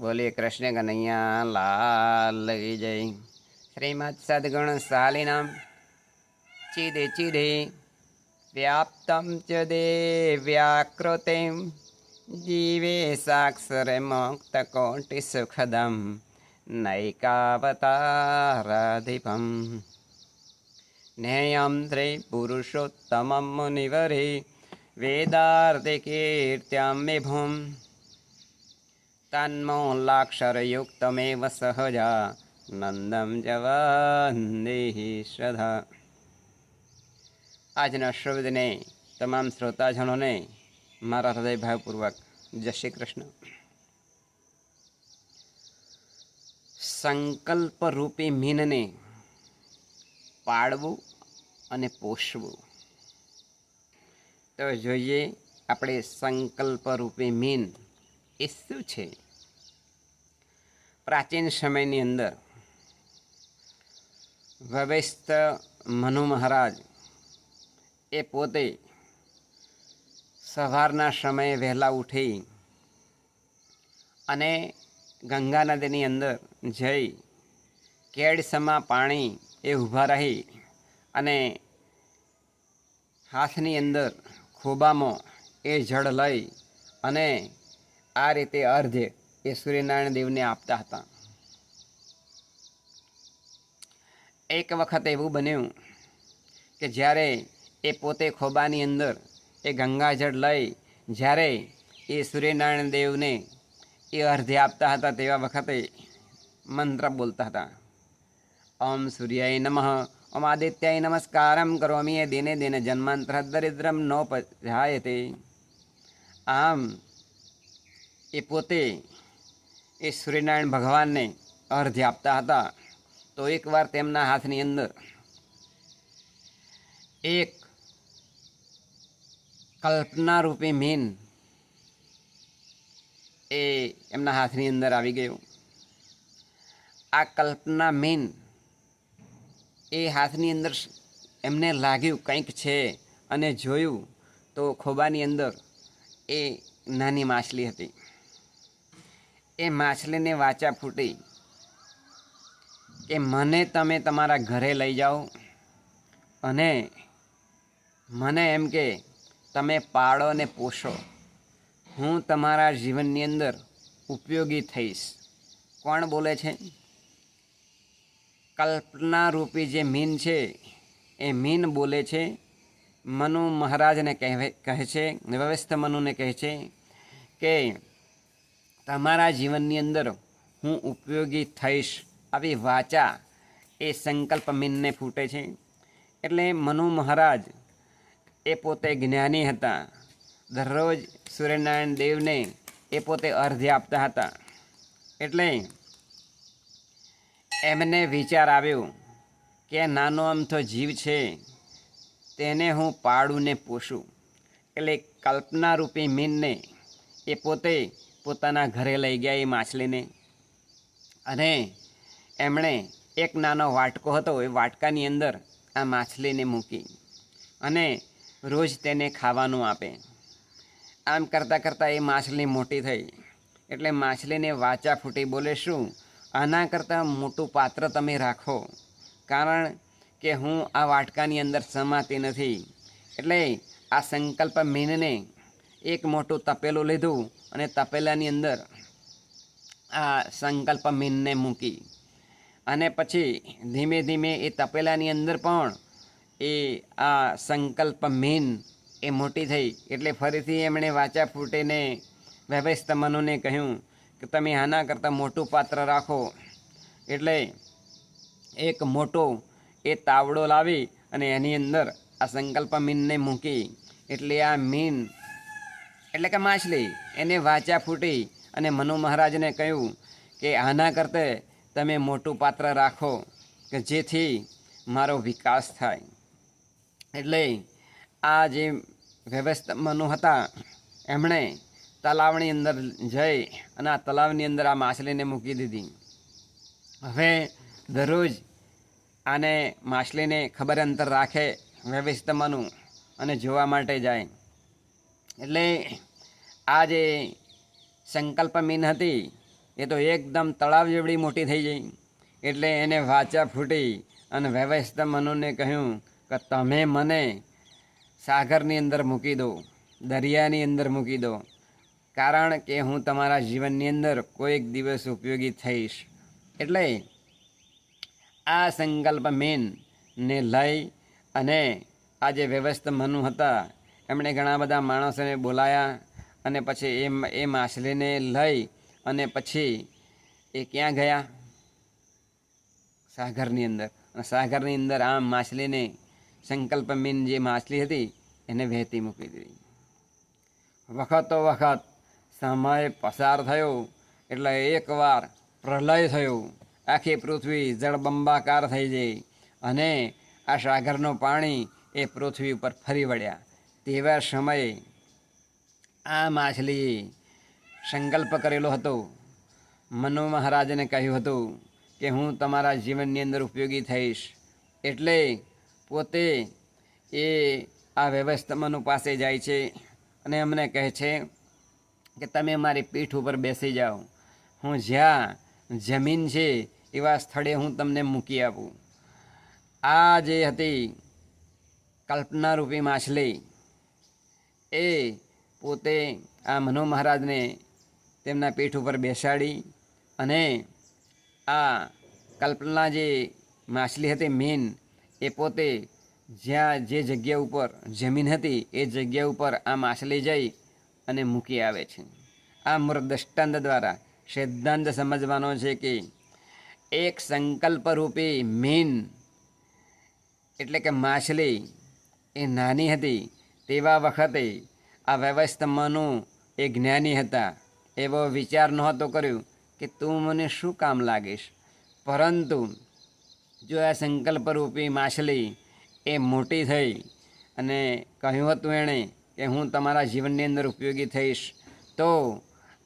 બોલીએ કૃષ્ણ કનૈયા, લાલ જય શ્રીમદ સદગુણ શાલિનામ ચિદે ચિદે વ્યાપ્તમ ચ દેવ્યાકૃતિ જીવે સાક્ષરે મુક્ત કોટિ સુખદમ, નૈકાવતારાધિપમ. નેયમ શ્રી પુરુષોત્તમમ મુનિવરી વેદાર્થિકીર્ત્યામ વિભુમ. તન્મોલ્લાક્ષરયુક્તમેવ સહજા નંદમ જવંદેહી શ્રદ્ધા આજના શબ્દને તમામ શ્રોતાજનોને મારા હૃદયભાવપૂર્વક જય શ્રી કૃષ્ણ સંકલ્પ રૂપી મીનને પાળવું અને પોષવું। તો જોઈએ આપણે સંકલ્પ રૂપી મીન એ શું છે? પ્રાચીન સમયની અંદર વવેસ્ત મનુ મહારાજ એ પોતે સવારના સમયે વહેલા ઉઠી અને ગંગા નદીની અંદર જઈ કેડસમાં પાણી એ ઊભા રહી અને હાથની અંદર ખોબામાં એ જળ લઈ અને આ રીતે અર્ધ્ય એ સૂર્યનારાયણ દેવને આપતા હતા. એક વખત એવું બન્યું કે જ્યારે એ પોતે ખોબાની અંદર એ ગંગાજળ લઈ જ્યારે એ સૂર્યનારાયણ દેવને એ અર્ધે આપતા હતા તેવા વખતે મંત્ર બોલતા હતા. ઓમ સૂર્યાય નમઃ, ઓમ આદિત્યાય નમસ્કારમ કરોમી એ દિને દિને જન્માંતર દરિદ્રમ નો પજાયતે. આમ એ પોતે એ સૂર્યનારાયણ ભગવાનને અર્ધ્ય આપતા હતા. તો એકવાર તેમના હાથની અંદર એક કલ્પના રૂપી મીન એ એમના હાથની અંદર આવી ગયું. આ કલ્પના મીન એ હાથની અંદર એમને લાગ્યું કંઈક છે અને જોયું તો ખોબાની અંદર એ નાની માછલી હતી. એ માછલીને વાચા ફૂટી કે મને તમે તમારા ઘરે લઈ જાઓ. અને મને એમ કે તમે પાળો ને પોષો. હું તમારા જીવનની અંદર ઉપયોગી થઈશ. કોણ બોલે છે? કલ્પના રૂપી જે મીન છે, એ મીન બોલે છે, મનુ મહારાજને કહેવે, કહે છે વ્યવસ્થ મનુને કહે છે કે તમારા જીવનની અંદર હું ઉપયોગી થઈશ આવી વાચા એ સંકલ્પ મીનને ફૂટે છે. એટલે મનુ મહારાજ એ પોતે જ્ઞાની હતા. દરરોજ સૂર્યનારાયણ દેવને એ પોતે અર્ધ્ય આપતા હતા. એટલે એમને વિચાર આવ્યો કે નાનો અમથો જીવ છે, તેને હું પાડું ને પોષું. એટલે કલ્પનારૂપી મીનને એ પોતે પોતાના ઘરે લઈ ગયા એ માછલીને. અને એમણે એક નાનો વાટકો હતો, એ વાટકાની અંદર આ માછલીને મૂકી અને રોજ તેને ખાવાનું આપે. આમ કરતાં કરતાં એ માછલી મોટી થઈ. એટલે માછલીને વાચા ફૂટી બોલે, શું? આના કરતાં મોટું પાત્ર તમે રાખો. કારણ કે હું આ વાટકાની અંદર સમાતી નથી. એટલે આ સંકલ્પ મીનને એક મોટું તપેલું લીધું અને તપેલાની અંદર આ સંકલ્પ મીનને મૂકી. અને પછી ધીમે ધીમે એ તપેલાની અંદર પણ એ આ સંકલ્પ મીન એ મોટી થઈ. એટલે ફરીથી એમણે વાચા ફૂટીને વ્યવસ્થ મનુને કહ્યું કે તમે આના કરતાં મોટું પાત્ર રાખો. એટલે એક મોટો એ તાવડો લાવી અને એની અંદર આ સંકલ્પ મીનને મૂકી. એટલે આ મીન એટલે કે માછલી. એને વાચા ફૂટી અને મનુ મહારાજને કહ્યું કે આના કરતે તમે મોટું પાત્ર રાખો કે જેથી મારો વિકાસ થાય. એટલે આ જે વ્યવસ્થા મનુ હતા, એમણે તલાવની અંદર જઈ અને આ તલાવની અંદર આ માછલીને મૂકી દીધી. હવે દરરોજ આને માછલીને ખબર અંતર રાખે વ્યવસ્થામાંનું અને જોવા માટે જાય. એટલે આ જે સંકલ્પ મીન હતી, એ તો એકદમ તળાવ જેવડી મોટી થઈ ગઈ. એટલે એને વાચા ફૂટી અને વ્યવસ્થિત મનુને કહ્યું કે તમે મને સાગરની અંદર મૂકી દો, દરિયાની અંદર મૂકી દો, કારણ કે હું તમારા જીવનની અંદર કોઈક દિવસ ઉપયોગી થઈશ. એટલે આ સંકલ્પ મીનને લઈ અને આ જે વ્યવસ્થ મનુ હતા, એમણે ઘણા બધા માણસોને બોલાયા અને પછી એ એ માછલીને લઈ અને પછી એ ક્યાં ગયા? સાગરની અંદર. અને સાગરની અંદર આ માછલીને સંકલ્પ મીન જે માછલી હતી, એને વહેતી મૂકી દીધી. વખતો વખત સમય પસાર થયો, એટલે એકવાર પ્રલય થયો. આખી પૃથ્વી જળબંબાકાર થઈ ગઈ અને આ સાગરનું પાણી એ પૃથ્વી ઉપર ફરી વળ્યા. તેવા સમયે આ માછલીએ સંકલ્પ કરેલો હતો. મનુ મહારાજને કહ્યું હતું કે હું તમારા જીવનની અંદર ઉપયોગી થઈશ. એટલે પોતે એ આ વ્યવસ્થામાંનું પાસે જાય છે અને અમને કહે છે કે તમે મારી પીઠ ઉપર બેસી જાઓ. હું જ્યાં જમીન છે એવા સ્થળે હું તમને મૂકી આપું. આ જે હતી કલ્પનારૂપી માછલી એ પોતે આ મનો મહારાજને તેમના પીઠ ઉપર બેસાડી અને આ કલ્પના જે માછલી હતી મેન, એ પોતે જ્યાં જે જગ્યા ઉપર જમીન હતી, એ જગ્યા ઉપર આ માછલી જઈ અને મૂકી આવે છે. આ મૂળ દૃષ્ટાંત દ્વારા સિદ્ધાંત સમજવાનો છે કે એક સંકલ્પરૂપી મીન એટલે કે માછલી એ નાની હતી, તેવા વખતે આ વ્યવસ્થામાંનું એ જ્ઞાની હતા. એવો વિચાર નહોતો કર્યો કે તું મને શું કામ લાગીશ. પરંતુ જો આ સંકલ્પરૂપી માછલી એ મોટી થઈ અને કહ્યું હતું એણે કે હું તમારા જીવનની અંદર ઉપયોગી થઈશ, તો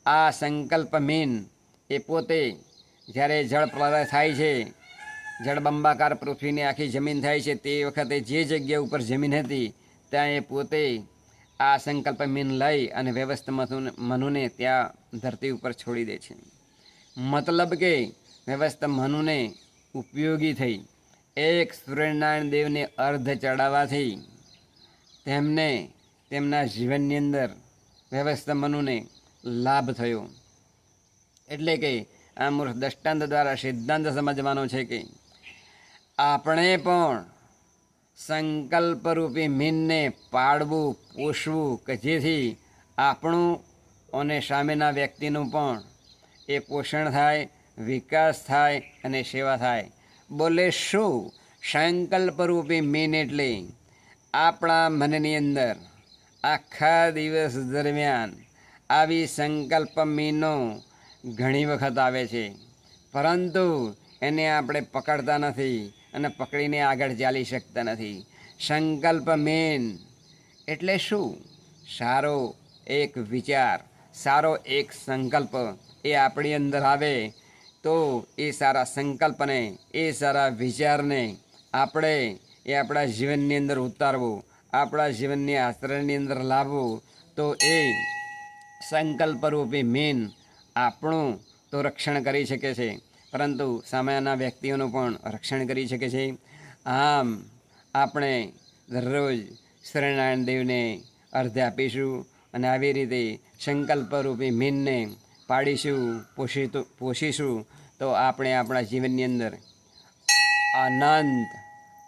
આ સંકલ્પ મીન એ પોતે જ્યારે જળ પ્રલય થાય છે, જળબંબાકાર પૃથ્વીની આખી જમીન થાય છે, તે વખતે જે જગ્યા ઉપર જમીન હતી, ત્યાં એ પોતે આ સંકલ્પ મીન લઈ અને વ્યવસ્થ મનુ- મનુને ત્યાં ધરતી ઉપર છોડી દે છે. મતલબ કે વ્યવસ્થ મનુને ઉપયોગી થઈ. એક સૂર્યનારાયણ દેવને અર્ધ ચડાવવાથી તેમને તેમના જીવનની અંદર વ્યવસ્થ મનુને લાભ થયો. એટલે કે આ મૂર્ખ દ્રષ્ટાંત દ્વારા સિદ્ધાંત સમજવાનો છે કે આપણે પણ સંકલ્પરૂપી મીનને પાળવું, પોષવું કે જેથી આપણું અને સામેના વ્યક્તિનું પણ એ પોષણ થાય, વિકાસ થાય અને સેવા થાય. બોલે શું? સંકલ્પરૂપી મીન એટલે આપણા મનની અંદર આખા દિવસ દરમિયાન આવી સંકલ્પ મીનો ઘણી વખત આવે છે. પરંતુ એને આપણે પકડતા નથી. અને પકડીને આગળ ચાલી શકતા નથી. સંકલ્પ મેન એટલે શું? સારો એક વિચાર, સારો એક સંકલ્પ એ આપણી અંદર આવે તો એ સારા સંકલ્પને, એ સારા વિચારને આપણે એ આપણા જીવનની અંદર ઉતારવું, આપણા જીવનની આચરણની અંદર લાવવું તો એ સંકલ્પરૂપી મેન આપણું તો રક્ષણ કરી શકે છે. પરંતુ સામેના વ્યક્તિઓનું પણ રક્ષણ કરી શકે છે. આમ, આપણે દરરોજ સૂર્યનારાયણ દેવને અર્ધે આપીશું અને આવી રીતે સંકલ્પરૂપી મીનને પાડીશું પોષી પોષીશું, તો આપણે આપણા જીવનની અંદર આનંદ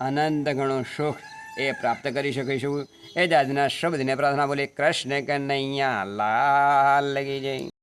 આનંદ ઘણો સુખ એ પ્રાપ્ત કરી શકીશું. એ જ આજના શબ્દને પ્રાર્થના બોલે કૃષ્ણ કનૈયા, લાલ લગી જાય.